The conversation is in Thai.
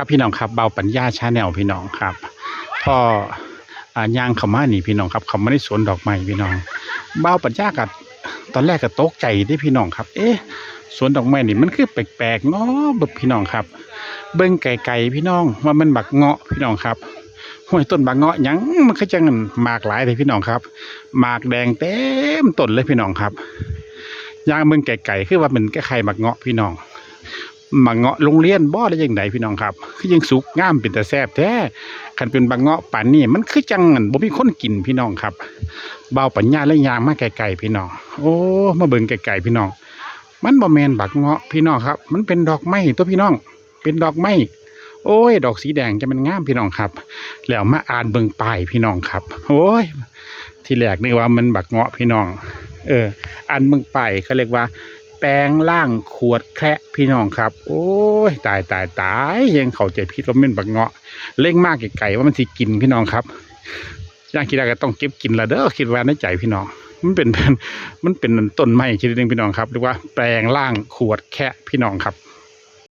ครับพี่น้องครับเบาปัญญาชาแนลพี่น้องครับพ่ออยางเขามานี่พี่น้องครับเขาไม่ได้สวนดอกไม้พี่น้อง เบาปัญญากับตอนแรกก็ตกใจที่พี่น้องครับ เอ๊ะสวนดอกไม้นี่มันคือแปลกๆเนาะแบบพี่น้องครับ เบิ่งไก่ๆพี่น้องว่ามันบักเงาะพี่น้องครับห้วยต้นบักเงาะยังมันคือจังหมากหลายเลยพี่น้องครับหมากแดงเต็มต้นเลยพี่น้องครับยางเบิ่งไก่ๆคือว่ามันแค่ไข่บักเงาะพี่น้อง บักเงาะโรงเรียนบ่ได้ยังไงพี่น้องครับ คือยังสุกงามเป็นแต่แซ่บแท้คันเป็นบักเงาะป่านนี้มันคือจังอั่นบ่มีคนกินพี่น้องครับเบาปัญญาและยางมาไกลๆพี่น้อง โอ้มาเบิ่งไกลๆพี่น้อง มันบ่แมนบักเงาะพี่น้องครับ มันเป็นดอกไม้ตัวพี่น้อง เป็นดอกไม้โอ้ย ดอกสีแดงจะมันงามพี่น้องครับ แล้วมาอ่านเบิ่งป้ายพี่น้องครับ โอ้ย ที่แรกนึกว่ามันบักเงาะพี่น้อง เออ อ่านเบิ่งป้ายเขาเรียกว่า แปลงร่างขวดแคระพี่น้องครับ โอ้ยตายตายตายยังเข้าใจพิษว่ามันบักเงาะเล่งมากไก่ว่ามันสิกินพี่น้องครับย่างคิดได้ก็ต้องเก็บกินละเด้อคิดว่าในใจพี่น้อง มันเป็นมันเป็นต้นไม้ชนิดหนึงพี่น้องครับเรียกว่าแปลงร่างขวดแคะพี่น้องครับ